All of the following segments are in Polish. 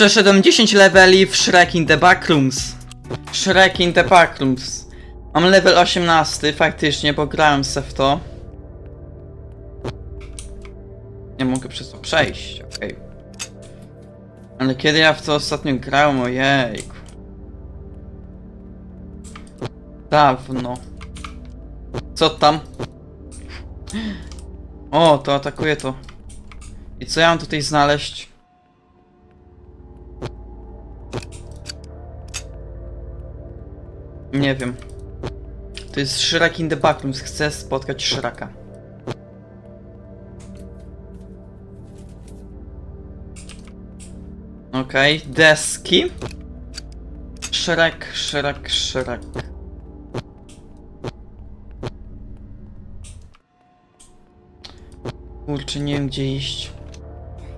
Przeszedłem 10 leveli w Shrek in the Backrooms. Shrek in the Backrooms. Mam level 18, faktycznie, bo grałem se w to. Nie mogę przez to przejść, okej. Ale kiedy ja w to ostatnio grałem, ojejku. Dawno. Co tam? O, to atakuje to. I co ja mam tutaj znaleźć? Nie wiem. To jest Shrek in the Backrooms. Chcę spotkać Shreka. Okej, deski. Shrek, Shrek, Shrek. Kurczę, nie wiem gdzie iść.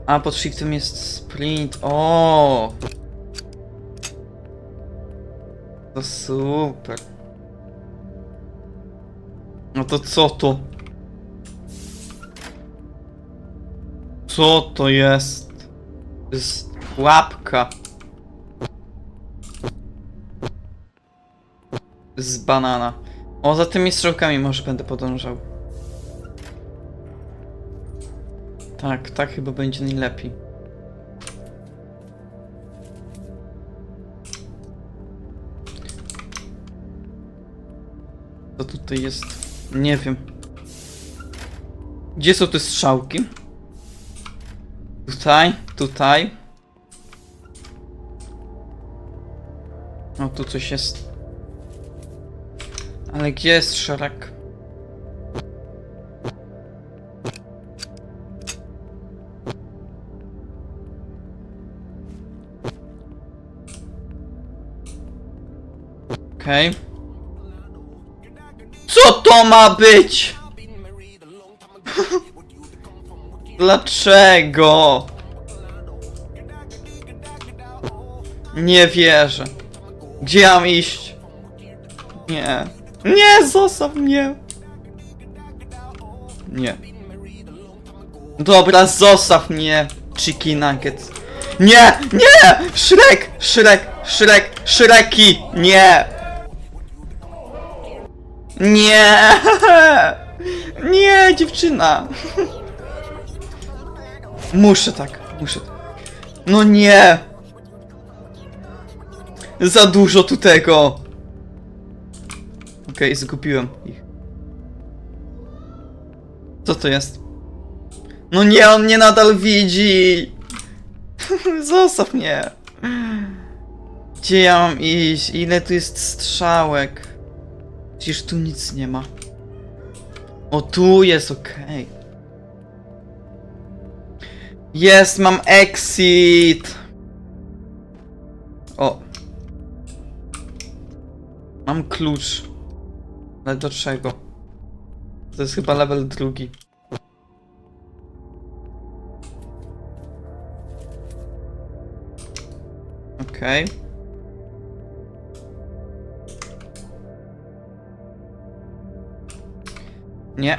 A, pod shiftem jest sprint. O! To super. No to co to? Co to jest? To jest łapka. Z banana. O, za tymi strzałkami może będę podążał. Tak, tak chyba będzie najlepiej. Co tutaj jest? Nie wiem. Gdzie są te strzałki? Tutaj, tutaj. O, tu coś jest. Ale gdzie jest szereg? Okej. Co to ma być? Dlaczego? Nie wierzę. Gdzie ja mam iść? Nie. Nie, zostaw mnie. Nie. Dobra, zostaw mnie, Chicky Nugget. Nie, nie! Shrek, Shrek, Shrek, Shreki, nie! Nie! Nie, dziewczyna! Muszę tak, muszę tak. No nie! Za dużo tu tego! Okej, zgubiłem ich. Co to jest? No nie, on mnie nadal widzi! Zostaw mnie! Gdzie ja mam iść? Ile tu jest strzałek? Przecież tu nic nie ma. O, tu jest, okej. Jest, mam exit! O. Mam klucz. Ale do czego? To jest chyba level drugi. Okej. Nie.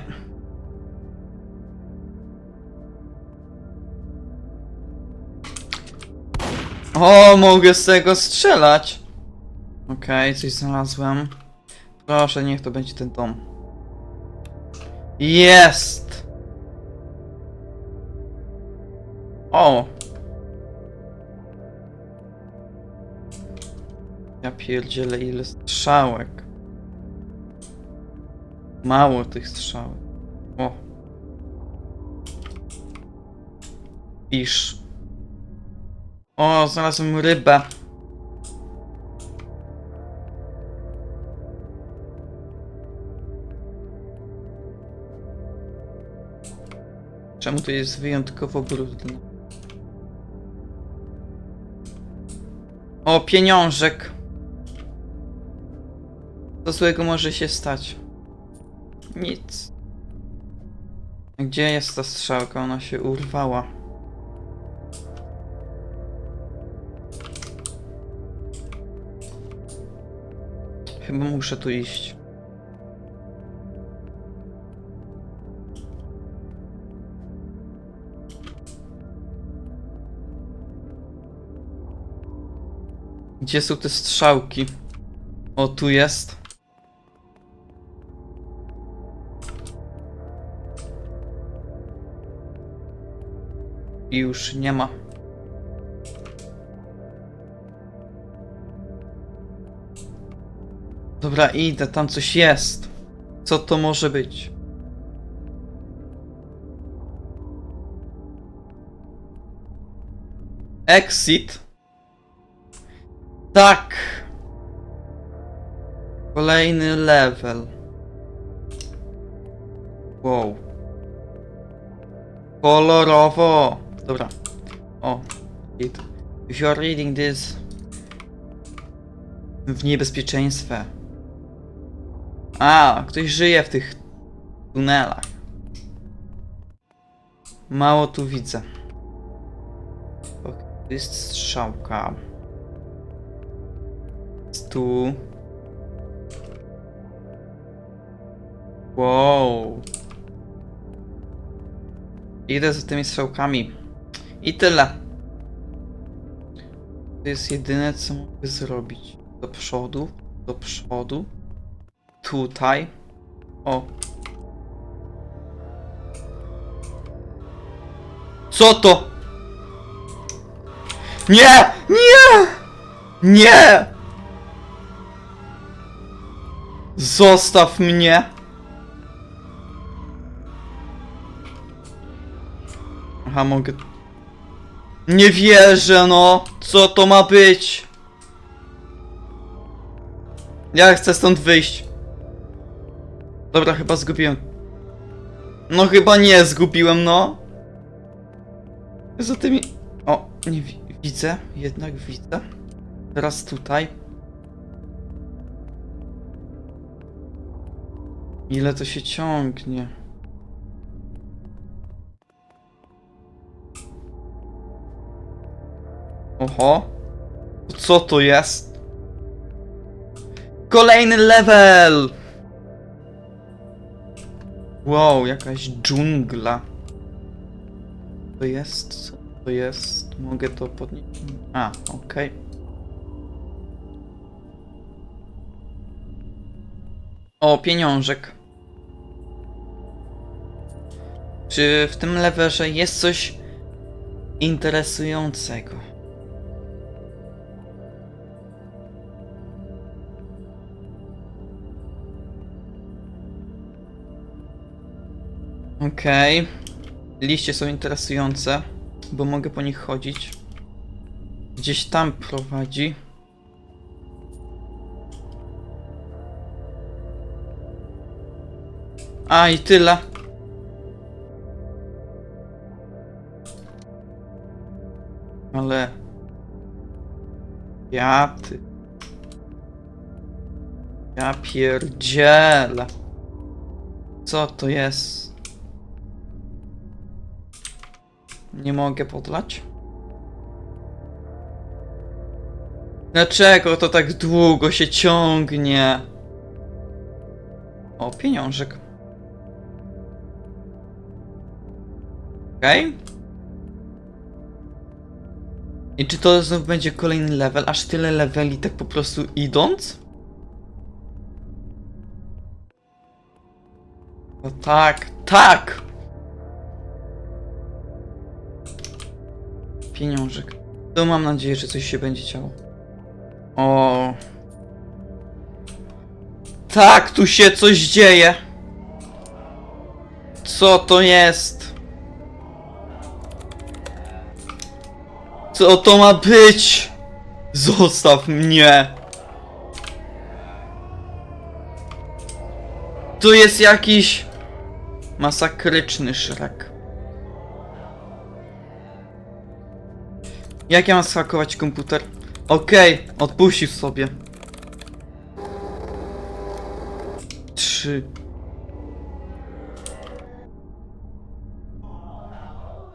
O, mogę z tego strzelać. Okej, coś znalazłem. Proszę, niech to będzie ten dom. Jest! O! Ja pierdzielę ile strzałek. Mało tych strzałek. O. Pisz. O, znalazłem rybę. Czemu to jest wyjątkowo brudne? O, pieniążek. Co złego może się stać? Nic. Gdzie jest ta strzałka? Ona się urwała. Chyba muszę tu iść. Gdzie są te strzałki? O, tu jest. I już nie ma. Dobra, idę, tam coś jest. Co to może być? Exit. Tak. Kolejny level. Wow. Kolorowo. Dobra. O. It. If you are reading this w niebezpieczeństwie. A, ktoś żyje w tych tunelach. Mało tu widzę. Ok, Tu jest strzałka. Jest Tu. Wow. Idę za tymi strzałkami. I tyle. To jest jedyne, co mogę zrobić. Do przodu, do przodu. Tutaj. O. Co to? Nie! Nie! Nie! Zostaw mnie! Aha, mogę... Nie wierzę, no! Co to ma być? Ja chcę stąd wyjść. Dobra, chyba zgubiłem. No chyba nie zgubiłem, no. Za tymi... O, nie wi widzę, jednak widzę. Teraz tutaj. Ile to się ciągnie? Oho. Co to jest? Kolejny level! Wow, jakaś dżungla. To jest? Co to jest? Mogę to podnieść? A, okej. O, pieniążek. Czy w tym levelze jest coś interesującego? Okej. Liście są interesujące, bo mogę po nich chodzić. Gdzieś tam prowadzi. A i tyle. Ale... Ja ty... Ja pierdzielę. Co to jest? Nie mogę podlać? Dlaczego to tak długo się ciągnie? O, pieniążek. Okej. I czy to znów będzie kolejny level? Aż tyle leveli tak po prostu idąc? O tak, tak! Pieniążek. To mam nadzieję, że coś się będzie działo. O. Tak, tu się coś dzieje. Co to jest? Co to ma być? Zostaw mnie. Tu jest jakiś masakryczny szrek. Jak ja mam schakować komputer? Okej, odpuścił sobie. Trzy.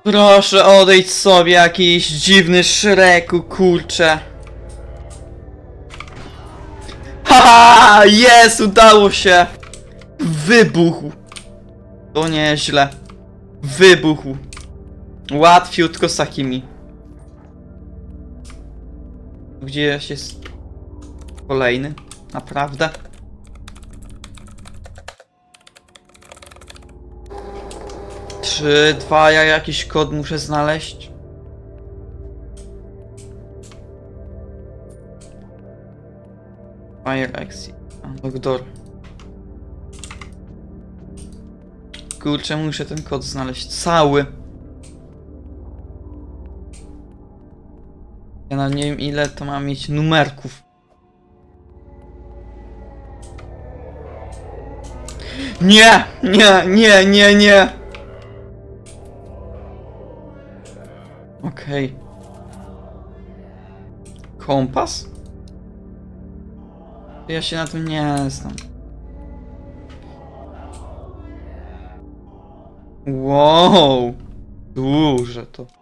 Proszę odejdź sobie jakiś dziwny szreku, kurcze. Haha! Jest! Udało się! Wybuchł! To nieźle. Wybuchł. Łatwiutko z takimi. Gdzieś jest kolejny. Naprawdę? Trzy, dwa, ja jakiś kod muszę znaleźć. Fire exit. Unlock door. Kurczę, muszę ten kod znaleźć cały. Ja nawet nie wiem ile to ma mieć numerków. Nie! Nie, nie, nie, nie! Okej. Kompas? Ja się na tym nie znam. Wow! Duże to.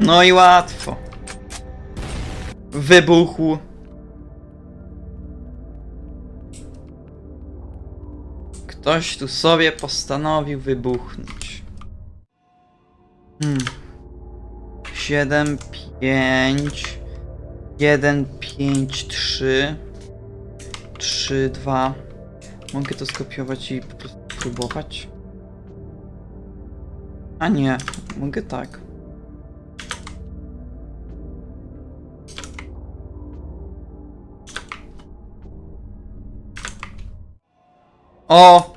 No i łatwo. Wybuchł. Ktoś tu sobie postanowił wybuchnąć. Hmm. 7, 5, 1, 5, 3, 3, 2. Mogę to skopiować i po prostu próbować? A nie, mogę tak. O!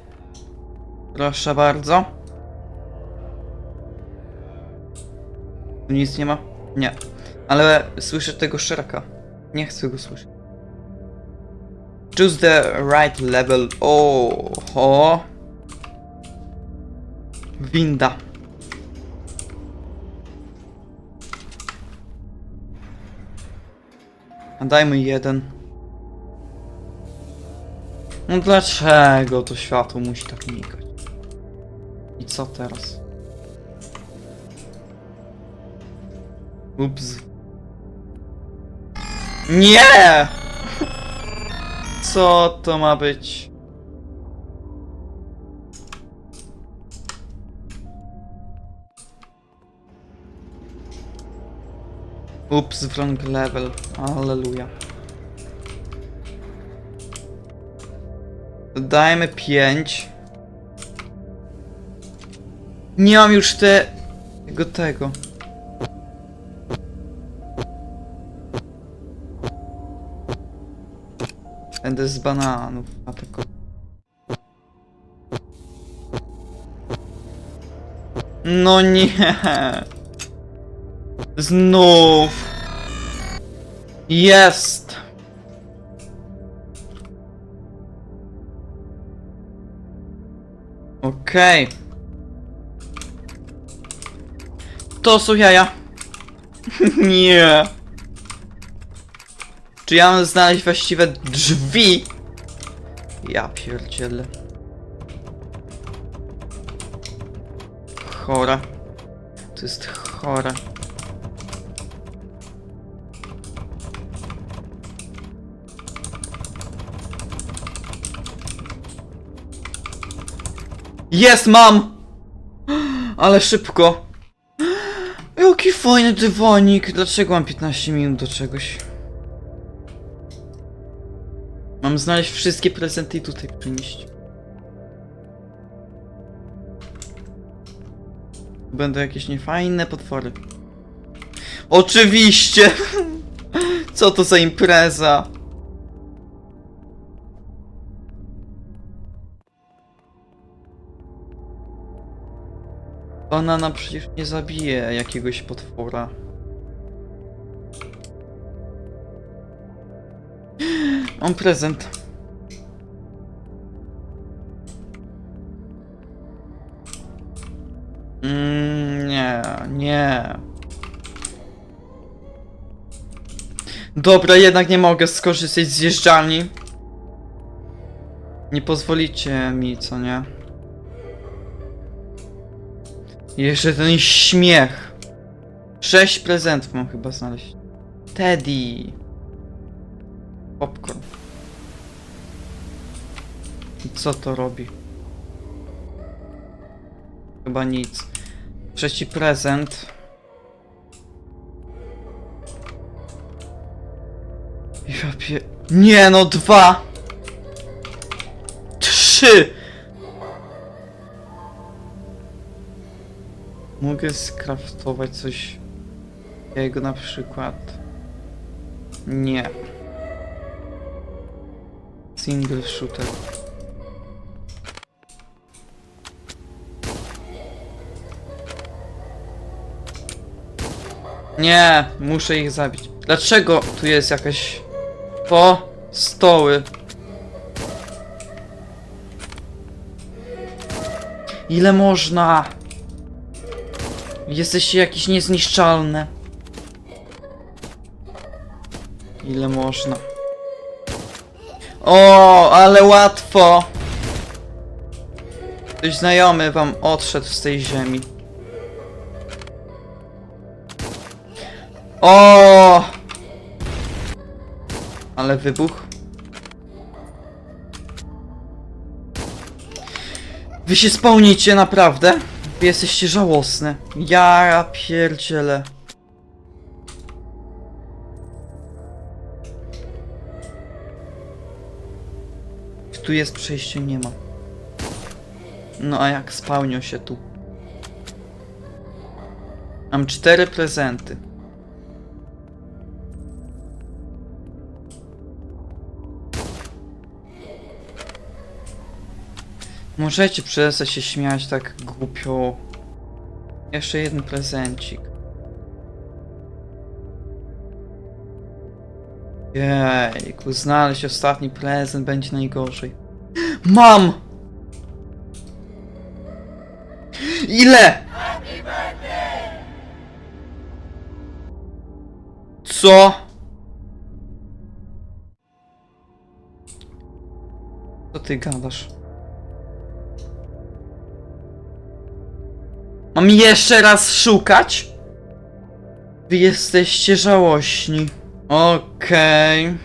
Proszę bardzo. Tu nic nie ma? Nie. Ale słyszę tego szeraka. Nie chcę go słyszeć. Choose the right level. O, ho. Winda. A dajmy jeden. No dlaczego to światło musi tak migać? I co teraz? Ups. Nie! Co to ma być? Ups, wrong level. Alleluja. Dajmy 5. Nie mam już te... tego tego. Będę z bananów, a tylko... No nie! Znów! Jest! Okej. To są jaja. Nie. Czy ja mam znaleźć właściwe drzwi? Ja pierdzielę. Chora. To jest chore. Jest, mam! Ale szybko. Jaki fajny dywanik. Dlaczego mam 15 minut do czegoś? Mam znaleźć wszystkie prezenty i tutaj przynieść. Będą jakieś niefajne potwory. Oczywiście! Co to za impreza? Banana przecież nie zabije jakiegoś potwora. Mam prezent. Mm, nie, nie. Dobra, jednak nie mogę skorzystać z zjeżdżalni. Nie pozwolicie mi, co nie? Jeszcze ten śmiech. Sześć prezentów mam chyba znaleźć. Teddy. Popcorn. Co to robi? Chyba nic. Trzeci prezent. Ja pie... Nie no, dwa! Trzy! Mogę skraftować coś jego na przykład. Nie. Single shooter. Nie, muszę ich zabić. Dlaczego tu jest jakaś... Po stoły. Ile można? Jesteście jakieś niezniszczalne. Ile można? O, ale łatwo! Ktoś znajomy wam odszedł z tej ziemi. O! Ale wybuch. Wy się spełnicie naprawdę? Jesteście żałosne. Ja pierdzielę. Czy tu jest przejście? Nie ma. No a jak spełnią się tu? Mam cztery prezenty. Możecie przestać się śmiać tak głupio. Jeszcze jeden prezencik. Jejku, znaleźć ostatni prezent będzie najgorzej. Mam! Ile? Co? Co ty gadasz? Mam jeszcze raz szukać? Wy jesteście żałośni. Okej.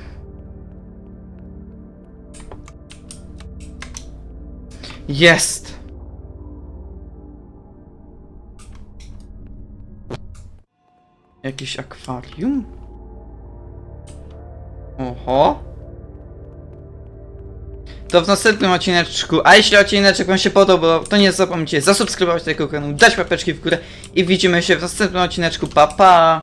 Jest. Jakieś akwarium? Oho. To w następnym odcineczku. A jeśli odcineczek wam się podobał, to nie zapomnijcie zasubskrybować tego kanału, dać łapeczki w górę i widzimy się w następnym odcineczku. Pa pa!